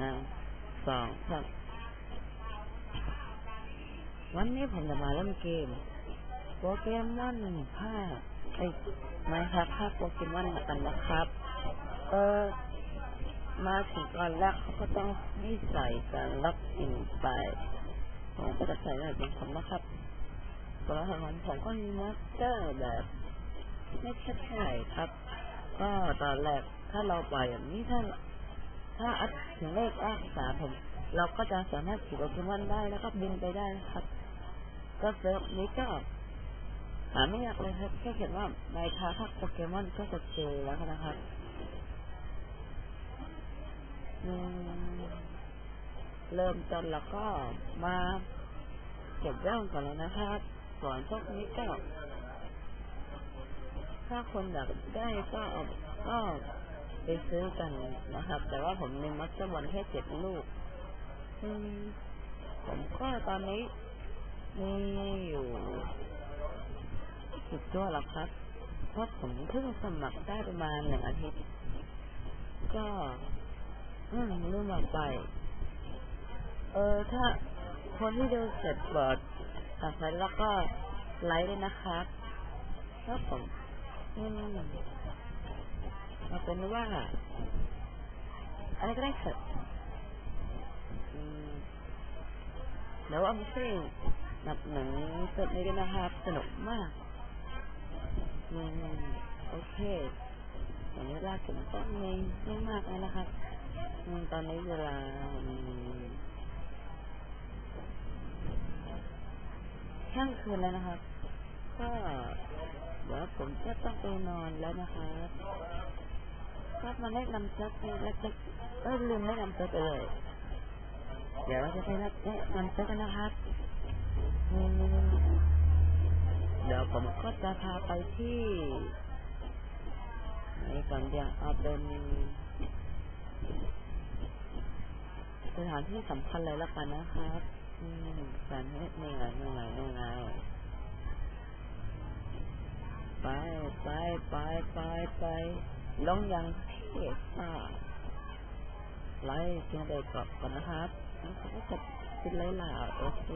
หนึ่งสองสามวันนี้ผมจะมาเล่นเกมโปเกมอนภาคไอ้ไมครับภาคโปเกมอนกันนะครับ เออมาถึงก่อนแรกเขาก็ต้องนิสัยการล็อกอินไปผมก็จะใส่ในเป็นผมนะครับตัวละครของผมก็มีมาสเตอร์แบบ ไม่ใช่เท่าไหร่ครับ ก็ตอนแรกถ้าเราปล่อยอย่างนี้ถ้า ถ้าอัดถึงเลขอักษรผม เราก็จะสามารถขี่โปเกมอนได้แล้วก็บินไปได้นะครับ ก็เซิร์ฟนี้ก็หาไม่ยากเลยครับแค่เขียนว่าในคาทักโปเกมอนก็จะเจอแล้วนะครับเริ่มต้นแล้วก็มาเก็บเรื่องก่อนเลยนะครับส่วนพวกนี้ก็ถ้าคนอยากได้ก็อาก็ ไปซื้อกันนะครับ แต่ว่าผมมีมัสเตอร์บอลแค่เจ็ดลูก อืม ผมก็ตอนนี้มีอยู่สิบตัวหรอกครับ เพราะผมเพิ่งสมัครได้ประมาณหนึ่งอาทิตย์ ก็อืมลืมบอกไป เออ ถ้าคนที่ดูเสร็จเปิดตัดไฟแล้วก็ไลค์ด้วยนะครับครับผมอืม เอาเป็นว่า อะไรก็ได้เสร็จอืมเดี๋ยวอาไปซินับหนังสร็จนี้ด้วยนะครับ สนุกมากอืมโอเคตอนนี้เวลาผมก็ไม่ไม่มากแล้วนะครับตอนนี้เวลาเที่ยงคืนแล้วนะครับ ก็เดี๋ยวผมก็ต้องไปนอนแล้วนะครับ ก็มาแนะนำเซิร์ฟเล็กๆเออลืมแนะนำเซิร์ฟไปเลย เดี๋ยวเราจะไปแนะนำเซิร์ฟกันนะครับเดี๋ยวผมก็จะพาไปที่ไหนก่อนเดี๋ยวเอาเป็นสถานที่สำคัญเลยแล้วกันนะครับอืมสถานที่นี่ไงนี่ไงนี่ไงไปไปไปไปไปลงย่าง เทพอะไล่เพียงเดกลับก่อนนะครับแล้วก็จะปิดไล่ล่าโอเค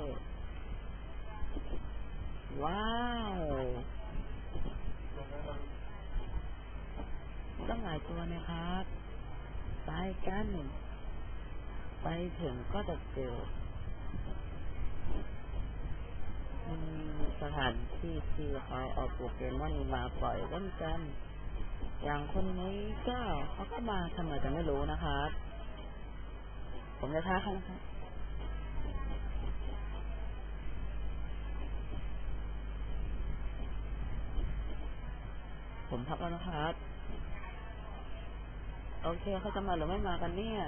ว้าวตั้งหลายตัวนะครับไปกัน ไปถึงก็จะเจอสถานที่ที่เขาเอาโปเกมอนมาปล่อยเล่นกัน อย่างคนนี้ก็เขาก็มาทำไมจะไม่รู้นะครับ ผมจะท้าเขานะครับผมทักแล้วนะครับ โอเคเขาจะมาหรือไม่มากันเนี่ย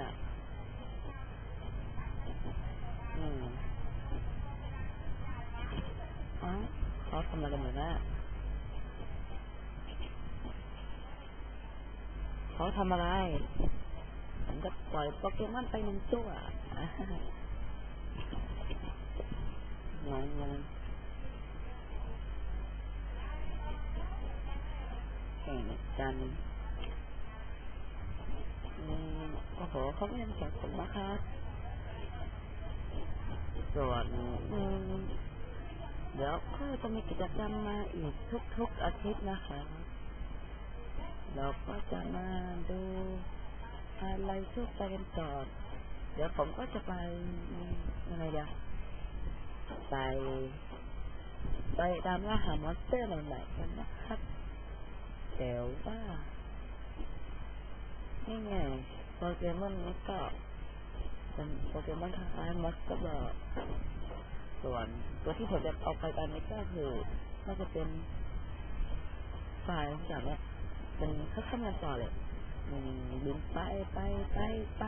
อืมอ๋อเขาทำอะไรกันอยู่นะ เขาทำอะไรผมจะปล่อยโปเกมอนไปหนึ่งตัวงงงงแข่งกันโอ้โหเขาไม่ยังแข่งผมนะครับส่วนเดี๋ยวก็จะมีกิจกรรมมาอีกทุกๆอาทิตย์นะคะ เราก็จะมาดูอะไรทั่วไปกันก่อนเดี๋ยวผมก็จะไปยังไงเดี๋ยวไปไปตามล่าหามอนสเตอร์ใหม่ๆกันนะครับเดี๋ยวว่านี่ไงโปเกมอนนี้ก็เป็นโปเกมอนคล้ายมอสเตอร์บอกส่วนตัวที่ผมจะเอาไปตอนนี้ก็คือน่าจะเป็นไฟล์จากเนี้ย เป็นข้ามกันต่อเลยอืมบินไปไปไปไป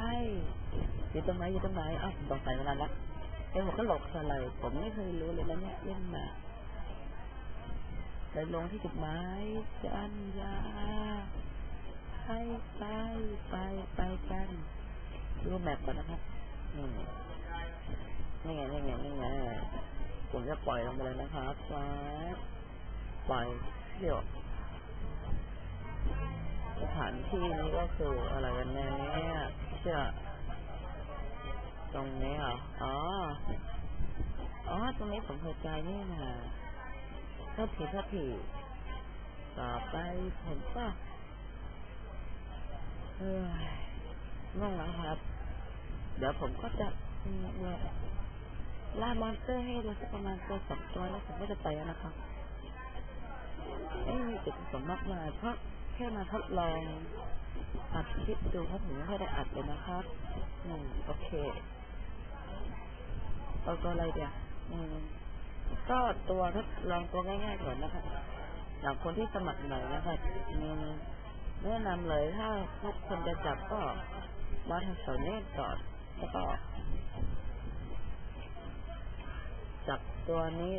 อยู่ตรงไหนอยู่ตรงไหนอ้าวบอกใส่เวลาละไอ้หัวก็หลอกอะไรผมไม่เคยรู้เลยนะเนี่ยเล่นมาไปลงที่จุดหมายจันยาไปไปไปไปกันดูแมปก่อนนะครับนี่นี่ไงนี่ไงนี่ไงผมจะปล่อยลงไปเลยนะครับฟ้าปล่อยเดี๋ยว สถานที่นี้ก็คืออะไรกันแน่เนี่ยเชื่อตรงนี้เหรออ๋อ อ๋อ ตรงนี้ผมเข้าใจนี่นะโทษทีโทษทีต่อไปผมก็เอ้ยง่วงแล้วครับ เดี๋ยวผมก็จะล่ามอนสเตอร์ให้ดูสักประมาณตัวสองตัวแล้วผมก็จะไปแล้วนะครับไม่มีจุดประสงค์มากมายเพราะ ค่มาทดลองอัดคลิปดูเพราะผมไม่ได้อัดเลยนะครับอืมโอเคเอาตัวอะไรเดี๋ยวอืมก็ตัวทดลองตัวง่ายๆก่อนนะครับอย่างคนที่สมัครใหม่นะครับอืมแนะนำเลยถ้าทุกคนจะจับก็มาทำเสาเนตก่อนแล้วก็จับตัวนี้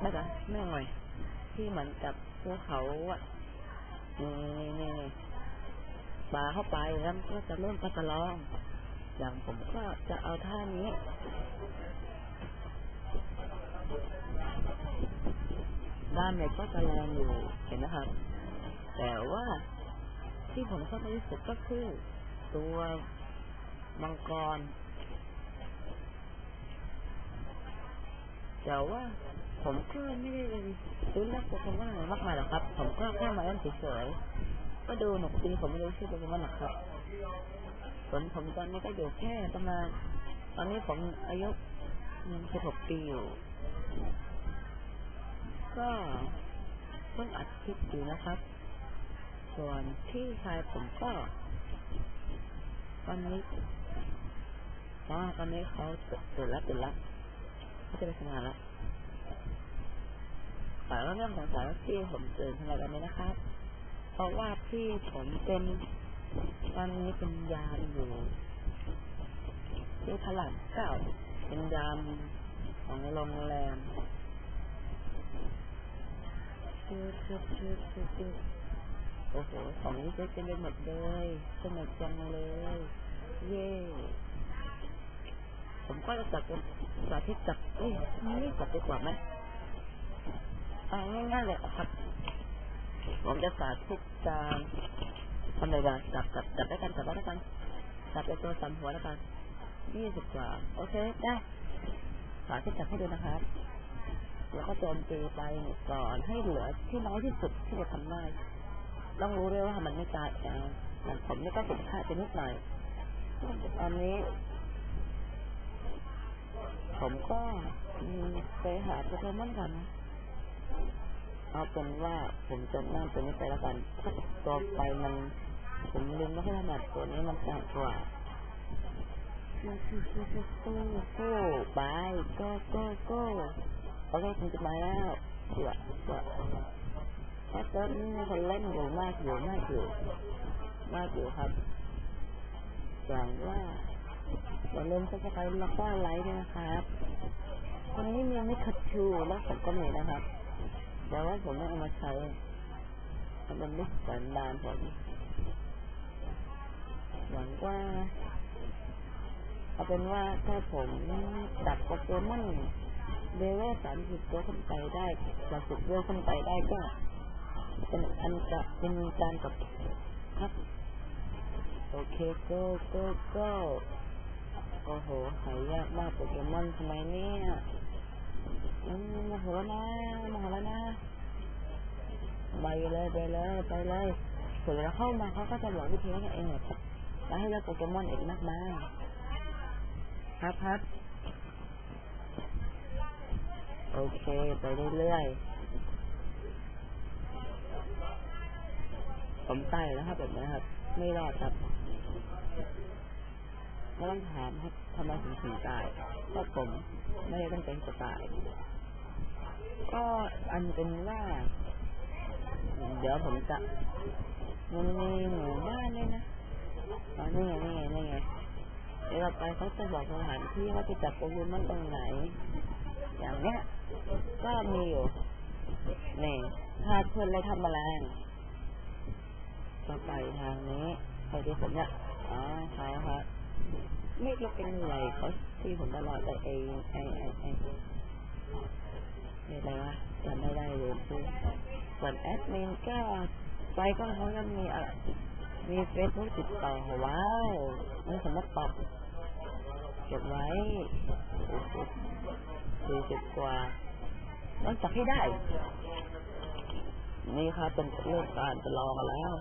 ไม่ได้ไม่หน่อยที่เหมือนกับภูเขาอะ ปลาเข้าไปแล้วก็จะเริ่มกระจะลอง อย่างผมก็จะเอาท่านี้ด้านในก็จะแรงอยู่เห็นนะครับ แต่ว่าที่ผมชอบที่สุดก็คือ ตัวมังกร แต่ว่าผมก็ไม่ได้ซื้อเลือกโปเกมอนอะไรมากมายหรอกครับ ผมก็แค่มาเล่นเฉยๆก็ดูหนุกดีผมไม่รู้ชื่อโปเกมอนหรอกครับส่วนผมตอนนี้ก็อยู่แค่ประมาณตอนนี้ผมอายุสิบหกปีอยู่ ก็เพิ่งอัดคลิปอยู่นะครับ ส่วนพี่ชายผมก็ ตอนนี้อ๋อตอนนี้เขาตื่นแล้วตื่นแล้วเขาจะไปทำงานแล้ว แต่เรื่องของสายพี่ผมตื่นทำไมกันนี้นะครับ เพราะว่าพี่ผมเป็นตอนนี้เป็นยามอยู่ที่ถลัดเก้าเป็นยามของโรงแรมชื่อชื่อชื่อชื่อชื่อโอ้โหของนี้เต็มไปหมดเลยสนุกจังเลย เย่ผมก็จะจับเป็นสาธิตจับเอ้ยนี่จับดีกว่าไหม อาง่ายๆเลยครับ ผมจะสาธิตการทำอะไรกันจับจับจับได้กันจับได้กันจับไปตัวสามหัวแล้วกันยี่สิบกว่าโอเคได้สาธิตจับให้ดูนะครับแล้วก็โจมตีไปก่อนให้เหลือที่น้อยที่สุดที่จะทำได้ต้องรู้ด้วยว่ามันไม่ตายอ่าอย่างผมนี่ก็ผิดพลาดไปนิดหน่อยอันนี้ ผมก็ไปหาโปเกมอนกันนะ เอาเป็นว่าผมจำหน้าตัวนี้ไปแล้วกันตัวไปมัน ผมลืมไม่ค่อยถนัดตัวนี้มันต่างกว่าสู้สู้สู้สู้สู้สู้ไปก็ก็ก็โอเคผมจะมาแล้วเสือเสือแอปเปิลนี่มีคนเล่นอยู่มากอยู่มากอยู่มากอยู่ครับหวังว่าอย่าลืมซับสไครต์แล้วก็ไลค์ด้วยนะครับคนนี้มีมิคัตชูแล้วผมก็มีนะครับ แต่ว่าผมไม่เอามาใช้มันเป็นลิสต์สันดานผมหวังว่า เอาเป็นว่าถ้าผมตัดโปเกมอนเลเวลสามสิบตัวขึ้นไปได้สามสิบเลเวลขึ้นไปได้ก็เป็นอันจะเป็นการกับครับ โอเคโก้โก้โก้โอ้โหหายากมากโปเกมอนทำไมเนี่ย มโมโหแล้วนะมโหแล้วนะไปเลยไปเลยไปเลยเสร็จแล้วเข้ามาเขาก็จะบอกวิธีให้เองแหละครับแล้วให้เลือกโปเกมอนอีกมากมายครับครับโอเค ไปเรื่อยๆผมตายแล้วครับแบบนี้ครับ ไม่รอดครับไม่ต้องถามครับทำไมถึงถึงตายเพราะผมไม่ได้ตั้งใจจะตาย ก็อันเป็นว่า เดี๋ยวผมจะมันมีหมู่บ้านด้วยนะอ๋อนี่ไงนี่ไงนี่ไงเดี๋ยวไปเขาจะบอกสถานที่ว่าจะจับโปเกมอนตรงไหน อย่างเนี้ย ก็มีอยู่นี่ถ้าเพื่อนเลยทำแมลงก็ไปทางนี้ไปที่ผมเนี่ยอ๋อเขาครับไม่รู้เป็นอะไรเขาที่ผมตลอดแต่ไอไอไอไอ อะไรวะจำไม่ได้เลยคือส่วนแอดมินก็ไปก็เขาก็มีอะมีเฟซบุ๊กติดต่อว้าวนี่สามมติตอบเก็บไว้สี่สิบสี่สิบกว่าต้องจับให้ได้ นี่ครับเป็นเรื่องการจะลองแล้ว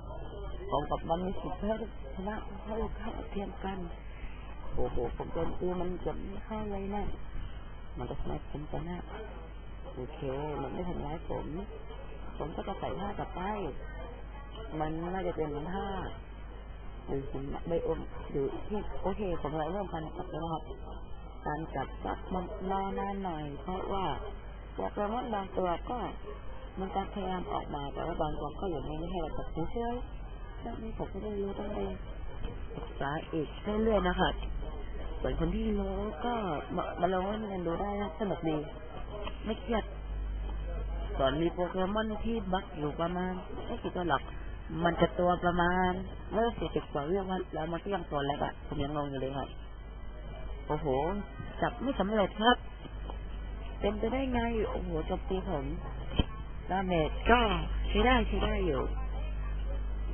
ผมกับมันมีสิทธิ์เพื่อชนะเท่าเท่าเทียมกัน โอ้โหผมเป็นตัวมันจะไม่เข้าเลยนะ มันจะทำให้ผมชนะ โอเค มันไม่ทำร้ายผม ผมก็จะใส่ท่ากับไปมันน่าจะเป็นท่าหรือผมใบอมหรือที่โอเค ผมเริ่มการจับแล้วนะครับ การจับสักมันรอนานหน่อย เพราะว่าโปเกมอนบางตัวก็ มันจะพยายามออกมาแต่ว่าบางตัวก็อยู่ในไม่ให้เราจับเฉยๆเรื่องนี้ผมก็ได้รู้ต้องไปศึกษาอีกเรื่อยๆนะครับส่วนคนที่รู้ก็มามาลองเล่นกันดูได้นะสนุกดี ไม่เครียด ส่วนมีโปเกมอนที่บักอยู่ประมาณไม่กี่ตัวหรอกมันจะตัวประมาณเมื่อสี่สิบกว่าเรื่องมันแล้วมันก็ยังตัวเล็กอะผมยังงงอยู่เลยครับโอ้โห จับไม่สำเร็จครับ เป็นไปได้ไงโอ้โหจบตีผมดาเมจก็ใช้ได้ใช้ได้อยู่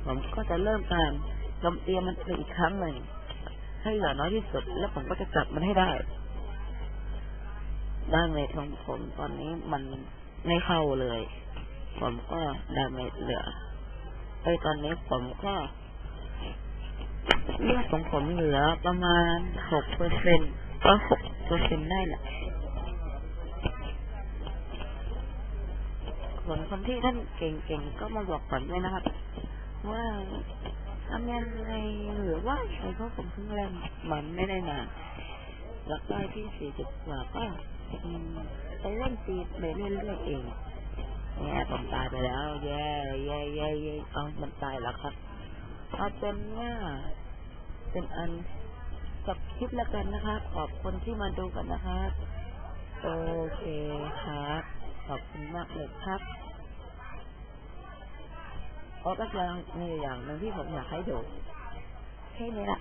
ผมก็จะเริ่มการโจมตีมันไปอีกครั้งหนึ่งให้เหลือน้อยที่สุด แล้วผมก็จะจับมันให้ได้ดาเมจของผมตอนนี้มัน ไม่เข้าเลย ผมก็ดาเมจเหลือไอ้ยตอนนี้ผมก็เลือดของผมเหลือประมาณหกเปอร์เซ็นต์ก็หกเปอร์เซ็นต์ได้แหละส่วนคนที่ท่านเก่งๆก็มาบอกผมด้วยนะครับ ว่าทำยังไงหรือว่าใครเขาผมเพิ่งเล่นมันไม่ได้นานหลักได้ที่สี่สิบกว่าก็ ไปเล่นตีไปเรื่อยเองเนี่ผมตายไปแล้ว แย่แย่แย่แย่เอามันตายแล้วครับเอาเป็นว่าเป็นอันจบคลิปแล้วกันนะครับ ขอบคุณที่มาดูกันนะครับโอเคครับขอบคุณมากเลยครับโอ้ก็ยังมีอย่างหนึ่งที่ผมอยากให้ดูแค่นี้แหละ